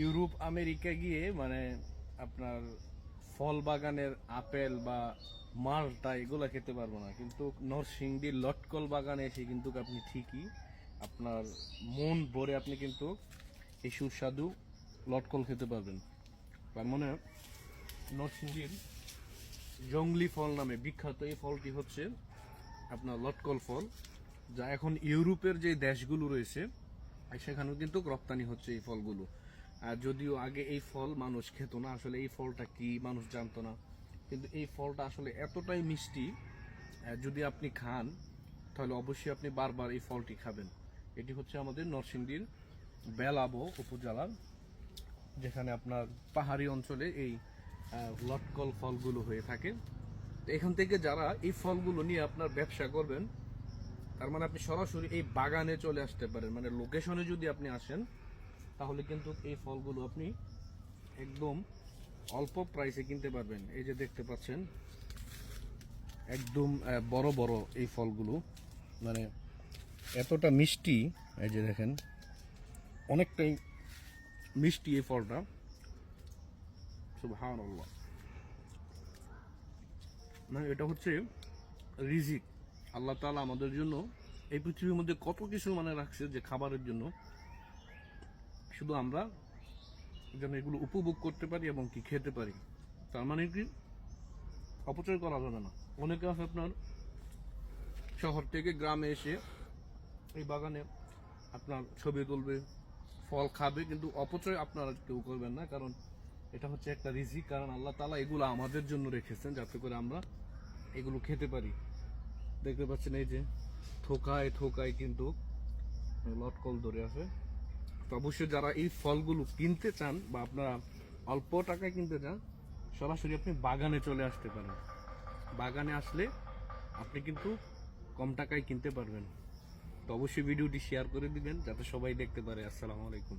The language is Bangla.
ইউরোপ, আমেরিকা গিয়ে মানে আপনার ফল বাগানের আপেল বা মালটা এগুলা খেতে পারব না। কিন্তু নরসিংদীর লটকল বাগানে এসে কিন্তু আপনি ঠিকই আপনার মন ভরে আপনি কিন্তু এই সুস্বাদু লটকল খেতে পারবেন। তার মানে নরসিংদীর জঙ্গলি ফল নামে বিখ্যাত এই ফলটি হচ্ছে আপনার লটকল ফল, যা এখন ইউরোপের যে দেশগুলো রয়েছে, সেখানেও কিন্তু রপ্তানি হচ্ছে এই ফলগুলো। আর যদিও আগে এই ফল মানুষ খেত না, আসলে এই ফলটা কি মানুষ জানতো না। কিন্তু এই ফলটা আসলে এতটাই মিষ্টি যদি আপনি খান, তাহলে অবশ্যই আপনি বারবার এই ফলটি খাবেন। এটি হচ্ছে আমাদের নরসিংদীর বেলাবো উপজেলার, যেখানে আপনার পাহাড়ি অঞ্চলে এই লটকল ফলগুলো হয়ে থাকে। এখান থেকে যারা এই ফলগুলো নিয়ে আপনার ব্যবসা করবেন, তার মানে আপনি সরাসরি এই বাগানে চলে আসতে পারেন। মানে লোকেশনে যদি আপনি আসেন তাহলে কিন্তু এই ফলগুলো আপনি একদম অল্প প্রাইসে কিনতে পারবেন। এই যে দেখতে পাচ্ছেন, একদম বড় বড় এই ফলগুলো। মানে এতটা মিষ্টি, এই যে দেখেন, অনেকটাই মিষ্টি এই ফলটা। সুবহানাল্লাহ। মানে এটা হচ্ছে রিজিক। আল্লাহ তাআলা আমাদের জন্য এই পৃথিবীর মধ্যে কত কিছু মানে রাখছে যে খাবারের জন্য। শুধু আমরা যেন এগুলো উপভোগ করতে পারি এবং কি খেতে পারি, তার মানে কি? অপচয় করা যাবে না। অনেকে আছে আপনার শহর থেকে গ্রামে এসে এই বাগানে আপনার ছবি তুলবে, ফল খাবে, কিন্তু অপচয় আপনারা কেউ করবেন না, কারণ এটা হচ্ছে একটা রিজিক, কারণ আল্লাহ তালা এগুলো আমাদের জন্য রেখেছেন যাতে করে আমরা এগুলো খেতে পারি। দেখতে পাচ্ছেন এই যে থোকায় থোকায় কিন্তু লটকল ধরে আছে। তো অবশ্যই যারা এই ফলগুলো কিনতে চান বা আপনারা অল্প টাকায় কিনতে চান, সরাসরি আপনি বাগানে চলে আসতে পারেন। বাগানে আসলে আপনি কিন্তু কম টাকায় কিনতে পারবেন। তো অবশ্যই ভিডিওটি শেয়ার করে দিবেন, যাতে সবাই দেখতে পারে। আসসালামু আলাইকুম।